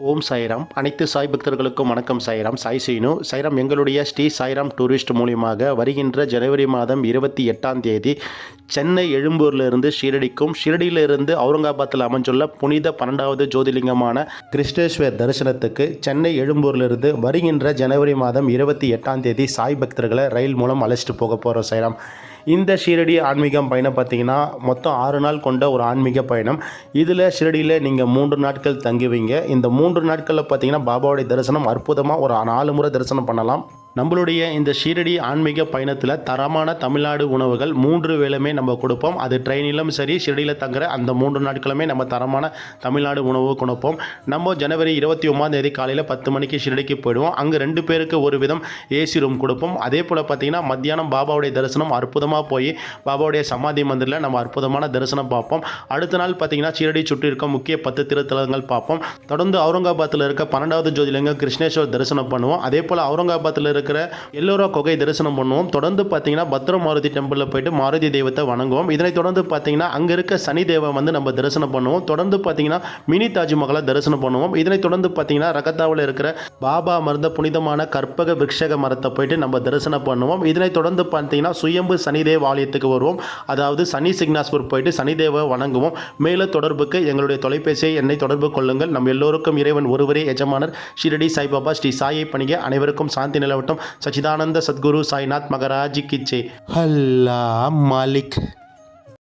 ஓம் சாய்ராம். அனைத்து சாய் பக்தர்களுக்கும் வணக்கம் சாய்ராம். சாய் சீனு. சாய்ராம் எங்களுடைய ஸ்ரீ சாய்ராம் டூரிஸ்ட் மூலியமாக வருகின்ற ஜனவரி மாதம் இருபத்தி எட்டாம் தேதி சென்னை எழும்பூரிலிருந்து ஷீரடிக்கும் ஷீரடியிலிருந்து அவுரங்காபாத்தில் அமைஞ்சுள்ள புனித பன்னெண்டாவது ஜோதிலிங்கமான கிருஷ்ணேஸ்வர் தரிசனத்துக்கு சென்னை எழும்பூரிலிருந்து வருகின்ற ஜனவரி மாதம் இருபத்தி எட்டாம் தேதி சாய் பக்தர்களை ரயில் மூலம் அழைச்சிட்டு போக போகிறோம் சாய்ராம். இந்த ஷீரடி ஆன்மீகம் பயணம் பார்த்தீங்கன்னா மொத்தம் ஆறு நாள் கொண்ட ஒரு ஆன்மீக பயணம். இதில் ஷீரடியில் நீங்கள் மூன்று நாட்கள் தங்குவீங்க. இந்த மூன்று நாட்களில் பார்த்தீங்கன்னா பாபாவுடைய தரிசனம் அற்புதமாக ஒரு நாலு முறை தரிசனம் பண்ணலாம். நம்மளுடைய இந்த ஷீரடி ஆன்மீக பயணத்தில் தரமான தமிழ்நாடு உணவுகள் மூன்று வேளையுமே நம்ம கொடுப்போம். அது ட்ரெயினிலும் சரி ஷீரடியில் தங்குற அந்த மூன்று நாட்களுமே நம்ம தரமான தமிழ்நாடு உணவு கொடுப்போம் நம்ம ஜனவரி இருபத்தி ஒன்பதாம் தேதி காலையில் பத்து மணிக்கு ஷீரடிக்கு போயிடுவோம். அங்கே ரெண்டு பேருக்கு ஒரு விதம் ஏசி ரூம் கொடுப்போம். அதே போல் பார்த்தீங்கன்னா மத்தியானம் பாபாவுடைய தரிசனம் அற்புதமாக போய் பாபாவுடைய சமாதி மந்திரில் நம்ம அற்புதமான தரிசனம் பார்ப்போம். அடுத்த நாள் பார்த்தீங்கன்னா ஷீரடி சுற்றி இருக்க முக்கிய பத்து திருத்தலங்கள் பார்ப்போம். தொடர்ந்து அவுரங்காபாத்தில் இருக்க பன்னெண்டாவது ஜோதிலிங்கம் கிருஷ்ணேஸ்வர் தரிசனம் பண்ணுவோம். அதே போல் அவுரங்காபாத்தில் இருக்க இருக்கிற எல்லோரா குகை தரிசனம் பண்ணுவோம். தொடர்ந்து பார்த்தீங்கன்னா பத்ர மாருதி டெம்பிளில் போயிட்டு மாருதி தெய்வத்தை வணங்குவோம். இதனைத் தொடர்ந்து பார்த்தீங்கன்னா அங்கே இருக்க சனி தேவை வந்து நம்ம தரிசனம் பண்ணுவோம். தொடர்ந்து பார்த்தீங்கன்னா மினி தாஜ்மஹாலை தரிசனம் பண்ணுவோம். இதனைத் தொடர்ந்து பார்த்தீங்கன்னா ரகத்தாவில் இருக்கிற பாபா மருந்த புனிதமான கற்பக விக்ஷக மரத்தை போயிட்டு நம்ம தரிசனம் பண்ணுவோம். இதனைத் தொடர்ந்து பார்த்தீங்கன்னா சுயம்பு சனிதேவ ஆலயத்துக்கு வருவோம். அதாவது சனி சிக்னாஸ்பூர் போயிட்டு சனிதேவை வணங்குவோம். மேலும் தொடர்புக்கு எங்களுடைய தொலைபேசியை என்னை தொடர்பு கொள்ளுங்கள். நம் எல்லோருக்கும் இறைவன் ஒருவரே எஜமானர் ஷிரடி சாய்பாபா ஸ்ரீ சாயை பணிக. அனைவருக்கும் சாந்தி நிலவட்டும். சச்சிதானந்த சத்குரு சாய்நாத் மகராஜி கிச்சே அல்லா மாலிக்.